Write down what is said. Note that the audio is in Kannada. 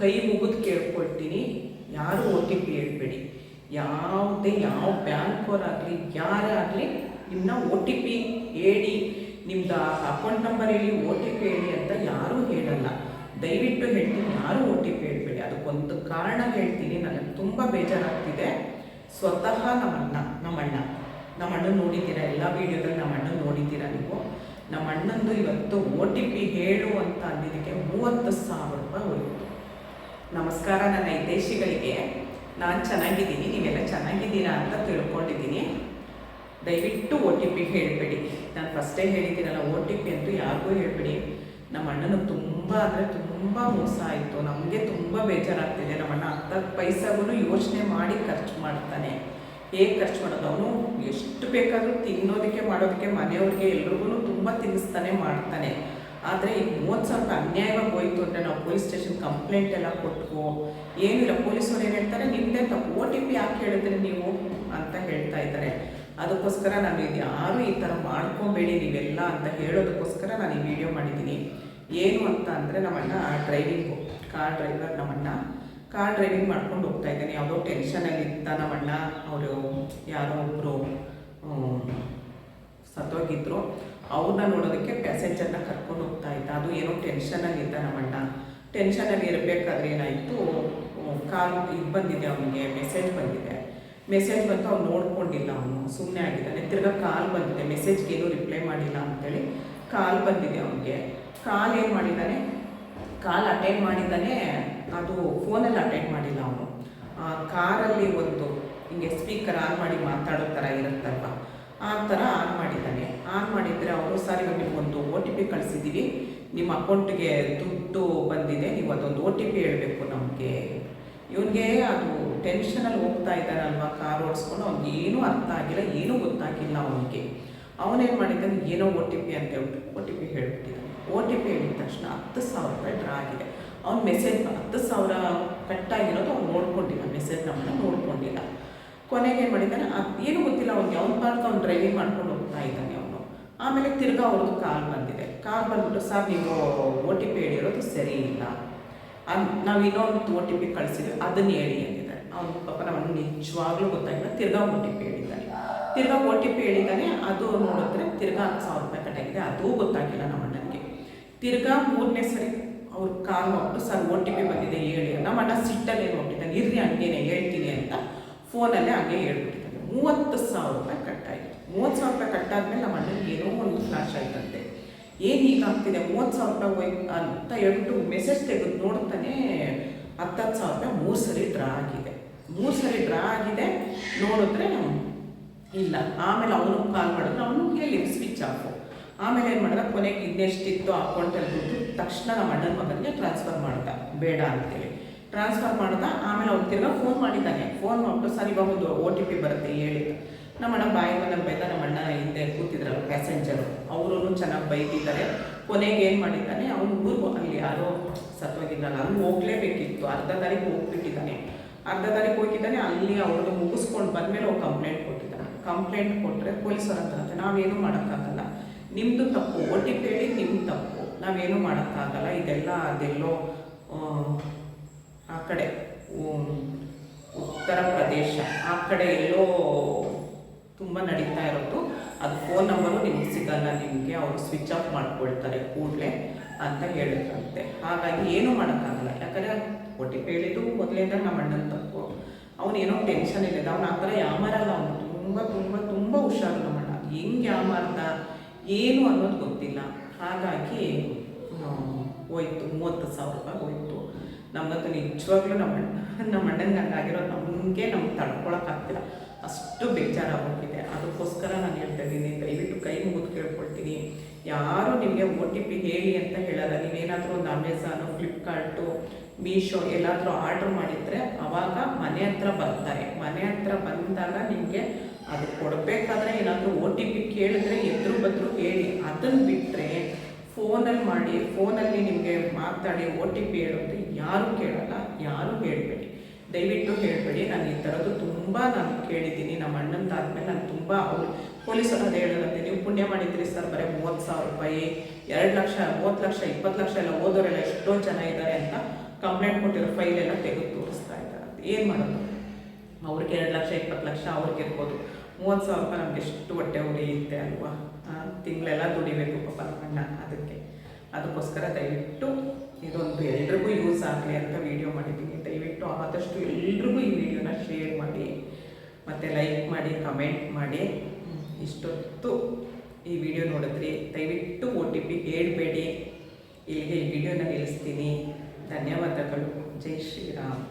ಕೈ ಮುಗಿದು ಕೇಳ್ಕೊಳ್ತೀನಿ. ಯಾರು ಒ ಟಿ ಪಿ ಹೇಳ್ಬೇಡಿ ಯಾವುದೇ, ಯಾವ ಬ್ಯಾಂಕವರಾಗಲಿ ಯಾರೇ ಆಗಲಿ ನಿಮ್ಮನ್ನ ಒ ಟಿ ಪಿ ಹೇಳಿ, ನಿಮ್ದು ಅಕೌಂಟ್ ನಂಬರ್ ಹೇಳಿ ಒ ಟಿ ಪಿ ಹೇಳಿ ಅಂತ ಯಾರೂ ಹೇಳಲ್ಲ. ದಯವಿಟ್ಟು ಹೇಳ್ತೀನಿ ಯಾರೂ ಒ ಟಿ ಪಿ ಹೇಳ್ಬೇಡಿ. ಅದಕ್ಕೊಂದು ಕಾರಣ ಹೇಳ್ತೀನಿ. ನನಗೆ ತುಂಬ ಬೇಜಾರಾಗ್ತಿದೆ. ಸ್ವತಃ ನಮ್ಮಣ್ಣ ನಮ್ಮಣ್ಣ. ನಮ್ಮಣ್ಣ ನೋಡಿದ್ದೀರಾ? ಎಲ್ಲ ವೀಡಿಯೋದಲ್ಲಿ ನಮ್ಮಣ್ಣ ನೋಡಿದ್ದೀರಾ ನೀವು? ನಮ್ಮಣ್ಣಂದು ಇವತ್ತು ಒ ಟಿ ಪಿ ಹೇಳು ಅಂತ ಅಂದಿದ್ದಕ್ಕೆ ಮೂವತ್ತು ಸಾವಿರ ರೂಪಾಯಿ ಹೋಯಿತು ನಮಸ್ಕಾರ ನನ್ನ ಹಿತೈಷಿಗಳಿಗೆ ನಾನು ಚೆನ್ನಾಗಿದ್ದೀನಿ, ನೀವೆಲ್ಲ ಚೆನ್ನಾಗಿದ್ದೀರಾ ಅಂತ ತಿಳ್ಕೊಂಡಿದ್ದೀನಿ. ದಯವಿಟ್ಟು ಒ ಟಿ ಪಿ ಹೇಳಬೇಡಿ. ನಾನು ಫಸ್ಟೇ ಹೇಳಿದ್ದೀನಲ್ಲ ಒ ಟಿ ಪಿ ಅಂತೂ ಯಾರಿಗೂ ಹೇಳಬೇಡಿ. ನಮ್ಮ ಅಣ್ಣನ ತುಂಬ ಅಂದರೆ ತುಂಬ ಮೋಸ ಆಯಿತು. ನಮಗೆ ತುಂಬ ಬೇಜಾರಾಗ್ತಿದೆ. ನಮ್ಮ ಅಣ್ಣ ಹತ್ತು ಪೈಸಾಗೂ ಯೋಚನೆ ಮಾಡಿ ಖರ್ಚು ಮಾಡ್ತಾನೆ. ಹೇಗೆ ಖರ್ಚು ಮಾಡೋದು? ಅವನು ಎಷ್ಟು ಬೇಕಾದರೂ ತಿನ್ನೋದಕ್ಕೆ, ಮಾಡೋದಕ್ಕೆ ಮನೆಯವ್ರಿಗೆ ಎಲ್ರಿಗೂ ತುಂಬ ತಿನ್ನಿಸ್ತಾನೆ, ಮಾಡ್ತಾನೆ. ಆದರೆ ಈ ಮೂವತ್ತು ಸಾವಿರ ಅನ್ಯಾಯವಾಗಿ ಹೋಯ್ತು ಅಂದರೆ ನಾವು ಪೊಲೀಸ್ ಸ್ಟೇಷನ್ ಕಂಪ್ಲೇಂಟ್ ಎಲ್ಲ ಕೊಟ್ಟು ಏನಿಲ್ಲ ಪೊಲೀಸರು ಏನು ಹೇಳ್ತಾರೆ ನಿಮ್ಮದೇ ತಪ್ಪು. ಓ ಟಿ ಪಿ ಯಾಕೆ ಹೇಳಿದ್ರೆ ನೀವು? ಅಂತ ಹೇಳ್ತಾ ಇದ್ದಾರೆ. ಅದಕ್ಕೋಸ್ಕರ ನಾನು ಇದು ಯಾರು ಈ ಥರ ಮಾಡ್ಕೊಬೇಡಿ ನೀವೆಲ್ಲ ಅಂತ ಹೇಳೋದಕ್ಕೋಸ್ಕರ ನಾನು ಈ ವಿಡಿಯೋ ಮಾಡಿದ್ದೀನಿ. ಏನು ಅಂತ ಅಂದರೆ ನಮ್ಮಣ್ಣ ಡ್ರೈವಿಂಗು. ಕಾರ್ ಡ್ರೈವರ್ ನಮ್ಮಣ್ಣ. ಕಾರ್ ಡ್ರೈವಿಂಗ್ ಮಾಡ್ಕೊಂಡು ಹೋಗ್ತಾ ಇದ್ದಾನೆ. ಯಾವುದೋ ಟೆನ್ಷನಲ್ಲಿ ಇದ್ದ ನಮ್ಮಣ್ಣ. ಅವರು ಯಾರೋ ಒಬ್ಬರು ಸತ್ತೋಗಿದ್ರು ಅವ್ರನ್ನ ನೋಡೋದಕ್ಕೆ ಪ್ಯಾಸೆಂಜರ್ನ ಕರ್ಕೊಂಡು ಹೋಗ್ತಾ ಇದ್ದ. ಅದು ಏನೋ ಟೆನ್ಷನಲ್ಲಿ ಇದ್ದ ನಮ್ಮಣ್ಣ. ಟೆನ್ಷನಲ್ಲಿ ಇರಬೇಕಾದ್ರೆ ಏನಾಯಿತು ಕಾಲ್ ಇದು ಬಂದಿದೆ ಅವನಿಗೆ ಮೆಸೇಜ್ ಬಂದಿದೆ. ಮೆಸೇಜ್ ಬಂತು, ಅವ್ನು ನೋಡ್ಕೊಂಡಿಲ್ಲ ಅವನು ಸುಮ್ಮನೆ ಆಗಿದ್ದಾನೆ. ತಿರ್ಗಾ ಕಾಲ್ ಬಂದಿದೆ ಮೆಸೇಜ್ಗೆ ಏನೂ ರಿಪ್ಲೈ ಮಾಡಿಲ್ಲ ಅಂತೇಳಿ ಕಾಲ್ ಬಂದಿದೆ ಅವನಿಗೆ. ಕಾಲ್ ಏನು ಮಾಡಿದ್ದಾನೆ? ಕಾಲ್ ಅಟೆಂಡ್ ಮಾಡಿದ್ದಾನೆ, ಅದು ಫೋನಲ್ಲಿ ಅಟೆಂಡ್ ಮಾಡಿಲ್ಲ ಅವನು. ಕಾರಲ್ಲಿ ಒಂದು, ಹಿಂಗೆ ಸ್ಪೀಕರ್ ಆನ್ ಮಾಡಿ ಮಾತಾಡೋ ಥರ ಇರುತ್ತಲ್ವ? ಆ ಥರ ಆನ್ ಮಾಡಿದ್ದಾನೆ. ಆನ್ ಮಾಡಿದರೆ ಅವರು ಸರ್ ಇವಾಗ ನಿಮಗೊಂದು ಒ ಟಿ ಪಿ ಕಳಿಸಿದ್ದೀವಿ. ನಿಮ್ಮ ಅಕೌಂಟ್ಗೆ ದುಡ್ಡು ಬಂದಿದೆ, ನೀವು ಅದೊಂದು ಒ ಟಿ ಪಿ ಹೇಳಬೇಕು ನಮಗೆ. ಇವನಿಗೆ ಅದು ಟೆನ್ಷನಲ್ಲಿ ಹೋಗ್ತಾ ಇದ್ದಾನಲ್ವ ಕಾರ್ ಓಡಿಸ್ಕೊಂಡು, ಅವ್ನಿಗೆ ಏನೂ ಅರ್ಥ ಆಗಿಲ್ಲ, ಏನೂ ಗೊತ್ತಾಗಿಲ್ಲ ಅವನಿಗೆ. ಅವನೇನು ಮಾಡಿದ್ದಾನೆ, ಏನೋ ಒ ಟಿ ಪಿ ಅಂತ ಹೇಳ್ಬಿಟ್ಟು ಒ ಟಿ ಪಿ ಹೇಳ್ಬಿಟ್ಟಿದ್ದಾನೆ. ಒ ಟಿ ಪಿ ಹೇಳಿದ ತಕ್ಷಣ ಹತ್ತು ಸಾವಿರ ರೂಪಾಯಿ ಡ್ರಾ ಆಗಿದೆ. ಅವ್ನ ಮೆಸೇಜ್ ಹತ್ತು ಸಾವಿರ ಕಟ್ಟಾಗಿರೋದು ಅವ್ನು ನೋಡ್ಕೊಂಡಿಲ್ಲ ಮೆಸೇಜ್ ನಮ್ಮನ್ನ ನೋಡ್ಕೊಂಡಿಲ್ಲ. ಕೊನೆಗೆ ಏನು ಮಾಡಿದ್ದಾನೆ, ಅದು, ಏನೂ ಗೊತ್ತಿಲ್ಲ ಅವ್ನಿಗೆ, ಅವ್ನ ಪಾರ್ಕ್ ಅವ್ನು ಡ್ರೈವಿಂಗ್ ಮಾಡ್ಕೊಂಡು ಹೋಗ್ತಾ ಇದ್ದಾನೆ. ಆಮೇಲೆ ತಿರ್ಗಾ ಅವ್ರದ್ದು ಕಾಲ್ ಬಂದಿದೆ. ಕಾಲ್ ಬಂದ್ಬಿಟ್ಟು, ಸರ್, ನೀವು ಒ ಟಿ ಪಿ ಹೇಳಿರೋದು ಸರಿ ಇಲ್ಲ. ಅನ್, ನಾವು ಇನ್ನೊಂದು ಒ ಟಿ ಪಿ ಕಳಿಸಿದ್ವಿ, ಅದನ್ನು ಹೇಳಿ ಅಂದಿದ್ದಾರೆ ಅವ್ನು ಪಾಪ ನಮಗೆ ನಿಜವಾಗ್ಲೂ ಗೊತ್ತಾಗಿಲ್ಲ. ತಿರ್ಗಾ ಒ ಟಿ ಪಿ ಹೇಳಿದ್ದಾರೆ ತಿರ್ಗಾ ಒ ಟಿ ಪಿ ಹೇಳಿದ್ದಾನೆ, ಅದು ನೋಡಿದ್ರೆ ತಿರ್ಗಾ ಹತ್ತು ಸಾವಿರ ರೂಪಾಯಿ ಕಟ್ಟಾಗಿದೆ. ಅದೂ ಗೊತ್ತಾಗಿಲ್ಲ ನಮ್ಮ ಅಣ್ಣನಿಗೆ. ತಿರ್ಗಾ ಮೂರನೇ ಸರಿ ಅವ್ರು ಕಾಲ್ ಮಾಡಿಬಿಟ್ಟು, ಸರ್ ಒ ಟಿ ಪಿ ಬಂದಿದೆ, ಹೇಳಿ. ನಮ್ಮ ಅಣ್ಣ ಸಿಟ್ಟಲ್ಲಿ ಹೋಗ್ತಿದ್ದಾನೆ ಇರ್ರಿ, ಹಂಗೇನೆ ಹೇಳ್ತೀನಿ ಅಂತ ಫೋನಲ್ಲೇ ಹಂಗೆ ಹೇಳ್ಬಿಟ್ಟಿದ್ದಾನೆ ಮೂವತ್ತು ಸಾವಿರ ರೂಪಾಯಿ ಕಟ್ಟಾಯಿತು. ಮೂವತ್ತು ಸಾವಿರ ರೂಪಾಯಿ ಕಟ್ಟಾದ್ಮೇಲೆ ನಮ್ಮ ಅಣ್ಣನಿಗೆ ಏನೋ ಒಂದು ಫ್ಲಾಶ್ ಆಯ್ತಂತೆ. ಏನು ಹೀಗಾಗ್ತಿದೆ ಮೂವತ್ತು ಸಾವಿರ ರೂಪಾಯಿ ಹೋಯ್ ಅಂತ ಹೇಳ್ಬಿಟ್ಟು ಮೆಸೇಜ್ ತೆಗೆದು ನೋಡ್ತಾನೆ ಹತ್ತತ್ತು ಸಾವಿರ ರೂಪಾಯಿ ಮೂರು ಸರಿ ಡ್ರಾ ಆಗಿದೆ. ಮೂರು ಸರಿ ಡ್ರಾ ಆಗಿದೆ. ನೋಡಿದ್ರೆ ಇಲ್ಲ. ಆಮೇಲೆ ಅವನು ಕಾಲ್ ಮಾಡಿದ್ರೆ. ಅವನು ಹೇಳಿ ಸ್ವಿಚ್ ಆಫು ಆಮೇಲೆ ಏನು ಮಾಡಿದ? ಕೊನೆಗೆ ಇನ್ನೆಷ್ಟಿತ್ತು ಅಕೌಂಟಲ್ಲಿ ದುಡ್ಡು ತಕ್ಷಣ ನಮ್ಮ ಅಣ್ಣನ ಮಗನಿಗೆ ಟ್ರಾನ್ಸ್ಫರ್ ಮಾಡ್ದ. ಬೇಡ ಅಂತೇಳಿ. ಟ್ರಾನ್ಸ್ಫರ್ ಮಾಡ್ದ, ಆಮೇಲೆ ಅವ್ನು ತಿರ್ಗಾ ಫೋನ್ ಮಾಡಿದ್ದಾನೆ. ಫೋನ್ ಮಾಡಿಬಿಟ್ಟು, ಸರಿ ಇವಾಗ ಒ ಟಿ ಪಿ ಬರುತ್ತೆ, ಹೇಳಿ. ನಮ್ಮ ಅಣ್ಣ ಬಾಯಿ ಮನೆ ಬೈದ ನಮ್ಮ ಅಣ್ಣ ಹಿಂದೆ ಕೂತಿದ್ರಲ್ಲ ಪ್ಯಾಸೆಂಜರು ಅವರು ಚೆನ್ನಾಗಿ ಬೈತಿದ್ದಾರೆ. ಕೊನೆಗೆ ಏನು ಮಾಡಿದ್ದಾನೆ, ಅವ್ನು ಊರು ಅಲ್ಲಿ ಯಾರೋ ಸತ್ವಾಗಿದ್ದಾನೆ ಅಲ್ಲಿ ಹೋಗ್ಲೇಬೇಕಿತ್ತು. ಅರ್ಧ ತಾರೀಕು ಹೋಗ್ಬಿಟ್ಟಿದ್ದಾನೆ. ಅರ್ಧ ತಾರೀಕು ಹೋಗಿದ್ದಾನೆ, ಅಲ್ಲಿ ಅವ್ರದ್ದು ಮುಗಿಸ್ಕೊಂಡು ಬಂದಮೇಲೆ ಅವ್ರು ಕಂಪ್ಲೇಂಟ್ ಕೊಟ್ಟಿದ್ದಾನೆ. ಕಂಪ್ಲೇಂಟ್ ಕೊಟ್ಟರೆ ಪೊಲೀಸರು ಅಂತ, ನಾವೇನು ಮಾಡೋಕ್ಕಾಗಲ್ಲ. ನಿಮ್ಮದು ತಪ್ಪು. ಒ ಟಿ ಪಿ ಹೇಳಿ ನಿಮ್ಮ ತಪ್ಪು. ನಾವೇನು ಮಾಡೋಕ್ಕಾಗಲ್ಲ. ಇದೆಲ್ಲ ಅದೆಲ್ಲೋ ಆ, ಕಡೆ. ಉತ್ತರ ಪ್ರದೇಶ. ಆ ಕಡೆ ಎಲ್ಲೋ ತುಂಬ ನಡೀತಾ ಇರೋದು. ಅದು ಫೋನ್ ನಂಬರು ನಿಮ್ಗೆ ಸಿಗಲ್ಲ. ನಿಮಗೆ ಅವರು ಸ್ವಿಚ್ ಆಫ್ ಮಾಡ್ಕೊಳ್ತಾರೆ ಕೂಡಲೇ ಅಂತ ಹೇಳಿದ್ರಂತೆ ಹಾಗಾಗಿ ಏನೂ ಮಾಡೋಕ್ಕಾಗಲ್ಲ. ಯಾಕಂದರೆ ಒ ಟಿ ಪಿ ಹೇಳಿದ್ದು ಮೊದಲಿಂದ ನಮ್ಮ ಅಣ್ಣನ ತಪ್ಪು. ಅವನೇನೋ ಟೆನ್ಷನ್ ಇಲ್ಲದ. ಅವನು ಆ ಥರ ಯಾಮಾರಲ್ಲ ಅವನು. ತುಂಬ ತುಂಬ ತುಂಬ ಹುಷಾರು ನಮ್ಮ ಅಣ್ಣ. ಹೆಂಗೆ ಯಾಮಾರ್ದ ಏನು ಅನ್ನೋದು ಗೊತ್ತಿಲ್ಲ. ಹಾಗಾಗಿ ಹೋಯ್ತು. ಮೂವತ್ತು ಸಾವಿರ ರೂಪಾಯಿ ಹೋಯ್ತು. ನಮ್ಮದು ನಿಜವಾಗ್ಲೂ ನಮ್ಮ ನಮ್ಮ ಗಂಡ ಹಂಗಾಗಿರೋದು ನಮಗೆ ನಮ್ಗೆ ತಡ್ಕೊಳಕ್ಕಾಗ್ತಿಲ್ಲ. ಅಷ್ಟು ಬೇಜಾರಾಗೋಗಿದೆ. ಅದಕ್ಕೋಸ್ಕರ ನಾನು ಹೇಳ್ತಾ ಇದ್ದೀನಿ, ದಯವಿಟ್ಟು ಕೈ ಮುಗಿದು ಕೇಳ್ಕೊಳ್ತೀನಿ. ಯಾರು ನಿಮಗೆ ಓ ಟಿ ಪಿ ಹೇಳಿ ಅಂತ ಹೇಳಲ್ಲ. ನೀವೇನಾದರೂ ಒಂದು ಅಮೆಝಾನು ಫ್ಲಿಪ್ಕಾರ್ಟು ಮೀಶೋ ಎಲ್ಲಾದರೂ ಆರ್ಡ್ರ್ ಮಾಡಿದರೆ ಆವಾಗ ಮನೆ ಹತ್ರ ಬರ್ತಾರೆ ಮನೆ ಹತ್ರ ಬಂದಾಗ ನಿಮಗೆ ಅದು ಕೊಡಬೇಕಾದ್ರೆ ಏನಾದರೂ ಒ ಟಿ ಪಿ ಕೇಳಿದ್ರೆ ಎದುರು ಬದ್ರು ಹೇಳಿ. ಅದನ್ನು ಬಿಟ್ಟರೆ ಫೋನಲ್ಲಿ ಮಾಡಿ, ಫೋನಲ್ಲಿ ನಿಮಗೆ ಮಾತಾಡಿ ಒ ಟಿ ಪಿ ಹೇಳೋದು ಯಾರೂ ಕೇಳಲ್ಲ, ಯಾರೂ ಹೇಳಬೇಡಿ. ದಯವಿಟ್ಟು ಹೇಳಬೇಡಿ, ನಾನು ಈ ಥರದ್ದು ತುಂಬ ನಾನು ಕೇಳಿದ್ದೀನಿ. ನಮ್ಮ ಅಣ್ಣಂದಾದ್ಮೇಲೆ ನಾನು ತುಂಬ ಅವರು ಪೊಲೀಸರು ಅದೇ ಹೇಳೋದಂತೆ. ನೀವು ಪುಣ್ಯ ಮಾಡಿದ್ರಿ ಸರ್, ಬರೀ ಮೂವತ್ತು ಸಾವಿರ ರೂಪಾಯಿ, ಎರಡು ಲಕ್ಷ, ಮೂವತ್ತು ಲಕ್ಷ, ಇಪ್ಪತ್ತು ಲಕ್ಷ ಎಲ್ಲ ಓದೋರೆಲ್ಲ ಎಷ್ಟೋ ಜನ ಇದ್ದಾರೆ ಅಂತ ಕಂಪ್ಲೇಂಟ್ ಕೊಟ್ಟಿರೋ ಫೈಲ್ ಎಲ್ಲ ತೆಗೆದು ತೋರಿಸ್ತಾ ಇದ್ದಾರೆ. ಏನು ಮಾಡೋದು? ಅವ್ರಿಗೆ ಎರಡು ಲಕ್ಷ, ಇಪ್ಪತ್ತು ಲಕ್ಷ ಅವ್ರಿಗೆ ಇರ್ಬೋದು. ಮೂವತ್ತು ಸಾವಿರ ರೂಪಾಯಿ ನಮ್ಗೆ ಎಷ್ಟು ಹೊಟ್ಟೆ ಉರಿಯುತ್ತೆ ಅಲ್ವಾ? ತಿಂಗಳೆಲ್ಲ ದುಡಿಬೇಕು ಪಾಪ ನಮ್ಮಣ್ಣ ಅದಕ್ಕೆ. ಅದಕ್ಕೋಸ್ಕರ ದಯವಿಟ್ಟು ಇದೊಂದು ಎಲ್ರಿಗೂ ಯೂಸ್ ಆಗಲಿ ಅಂತ ವಿಡಿಯೋ ಮಾಡಿದ್ದೀನಿ. ದಯವಿಟ್ಟು ಆದಷ್ಟು ಎಲ್ರಿಗೂ ಈ ವಿಡಿಯೋನ ಶೇರ್ ಮಾಡಿ, ಮತ್ತು ಲೈಕ್ ಮಾಡಿ ಕಮೆಂಟ್ ಮಾಡಿ. ಇಷ್ಟೊತ್ತು ಈ ವಿಡಿಯೋ ನೋಡಿದ್ರಿ. ದಯವಿಟ್ಟು ಒ ಟಿ ಪಿ ಹೇಳಬೇಡಿ. ಇಲ್ಲಿಗೆ ಈ ವಿಡಿಯೋನ ನಿಲ್ಲಿಸ್ತೀನಿ. ಧನ್ಯವಾದಗಳು. ಜೈ ಶ್ರೀರಾಮ್.